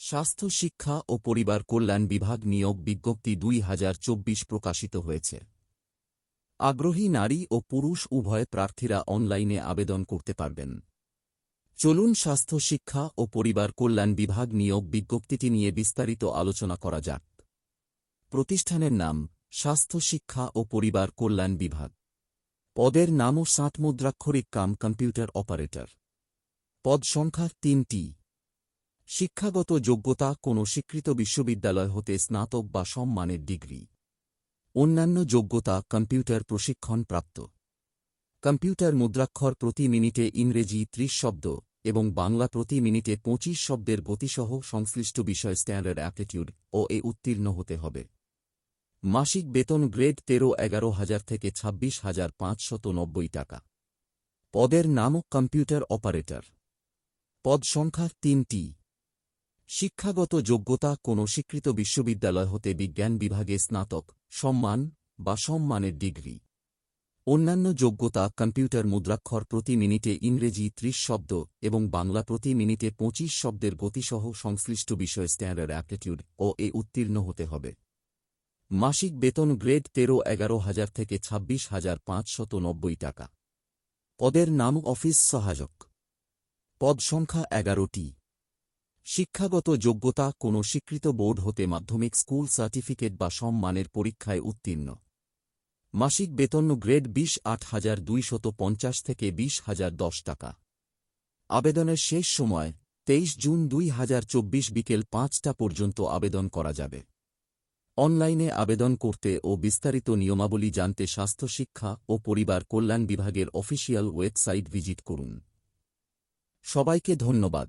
স্বাস্থ্য, শিক্ষা ও পরিবার কল্যাণ বিভাগ নিয়োগ বিজ্ঞপ্তি দুই হাজার চব্বিশ প্রকাশিত হয়েছে। আগ্রহী নারী ও পুরুষ উভয় প্রার্থীরা অনলাইনে আবেদন করতে পারবেন। চলুন স্বাস্থ্য, শিক্ষা ও পরিবার কল্যাণ বিভাগ নিয়োগ বিজ্ঞপ্তিটি নিয়ে বিস্তারিত আলোচনা করা যাক। প্রতিষ্ঠানের নাম, স্বাস্থ্য, শিক্ষা ও পরিবার কল্যাণ বিভাগ। পদের নামও ষাট মুদ্রাক্ষরিক কাম কম্পিউটার অপারেটর। পদ সংখ্যা তিনটি। শিক্ষাগত যোগ্যতা কোনো স্বীকৃত বিশ্ববিদ্যালয় হতে স্নাতক বা সম্মানের ডিগ্রি। অন্যান্য যোগ্যতা কম্পিউটার প্রশিক্ষণ প্রাপ্ত। কম্পিউটার মুদ্রাক্ষর প্রতি মিনিটে ইংরেজি ত্রিশ শব্দ এবং বাংলা প্রতি মিনিটে পঁচিশ শব্দের গতিসহ সংশ্লিষ্ট বিষয় স্ট্যান্ডার্ড অ্যাপটিটিউড ও এ উত্তীর্ণ হতে হবে। মাসিক বেতন গ্রেড তেরো, এগারো হাজার থেকে ছাব্বিশ হাজার পাঁচশত নব্বই টাকা। পদের নামও কম্পিউটার অপারেটর। পদ সংখ্যা তিনটি। শিক্ষাগত যোগ্যতা কোনো স্বীকৃত বিশ্ববিদ্যালয় হতে বিজ্ঞান বিভাগে স্নাতক, সম্মান বা সম্মানের ডিগ্রি। অন্যান্য যোগ্যতা কম্পিউটার মুদ্রাক্ষর প্রতি মিনিটে ইংরেজি ত্রিশ শব্দ এবং বাংলা প্রতি মিনিটে পঁচিশ শব্দের গতিসহ সংশ্লিষ্ট বিষয় স্ট্যান্ডার্ড অ্যাপটিটিউড ও এ উত্তীর্ণ হতে হবে। মাসিক বেতন গ্রেড তেরো এগারো হাজার থেকে ছাব্বিশ হাজার পাঁচশত নব্বই টাকা। পদের নাম অফিস সহায়ক। পদ সংখ্যা এগারোটি। শিক্ষাগত যোগ্যতা কোনো স্বীকৃত বোর্ড হতে মাধ্যমিক স্কুল সার্টিফিকেট বা সম্মানের পরীক্ষায় উত্তীর্ণ। মাসিক বেতন গ্রেড বিশ আট হাজার দুইশত পঞ্চাশ থেকে বিশ হাজার দশ টাকা। আবেদনের শেষ সময় তেইশ জুন দুই হাজার চব্বিশ বিকেল পাঁচটা পর্যন্ত আবেদন করা যাবে। অনলাইনে আবেদন করতে ও বিস্তারিত নিয়মাবলী জানতে স্বাস্থ্য, শিক্ষা ও পরিবার কল্যাণ বিভাগের অফিসিয়াল ওয়েবসাইট ভিজিট করুন। সবাইকে ধন্যবাদ।